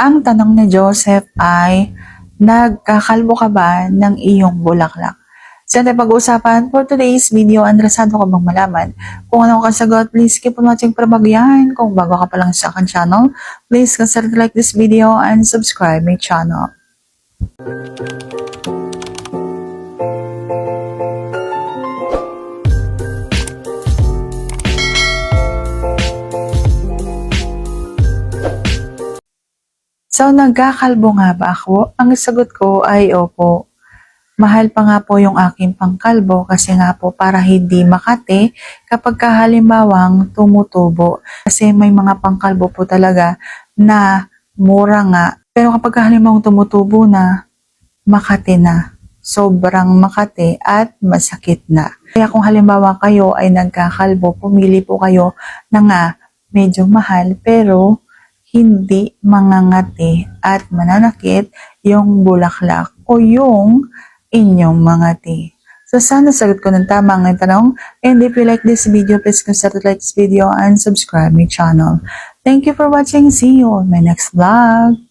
Ang tanong ni Joseph ay, nagkakalbo ka ba ng iyong bulaklak? Sa ating pag-uusapan for today's video, interesado ka bang malaman kung ano ang kasagot, please keep on watching para bagyan. Kung bago ka pa lang sa akin channel, please consider to like this video and subscribe my channel. So, nagkakalbo nga ba ako? Ang sagot ko ay opo. Mahal pa nga po yung aking pangkalbo kasi nga po para hindi makate kapag kahalimbawang tumutubo. Kasi may mga pangkalbo po talaga na mura nga. Pero kapag kahalimbawang tumutubo na, makate na. Sobrang makate at masakit na. Kaya kung halimbawa kayo ay nagkakalbo, pumili po kayo na nga medyo mahal pero hindi mangangati at mananakit yung bulaklak o yung inyong tea. So sana sagot ko ng tama ang tanong. And if you like this video, please consider like this video and subscribe my channel. Thank you for watching. See you on my next vlog.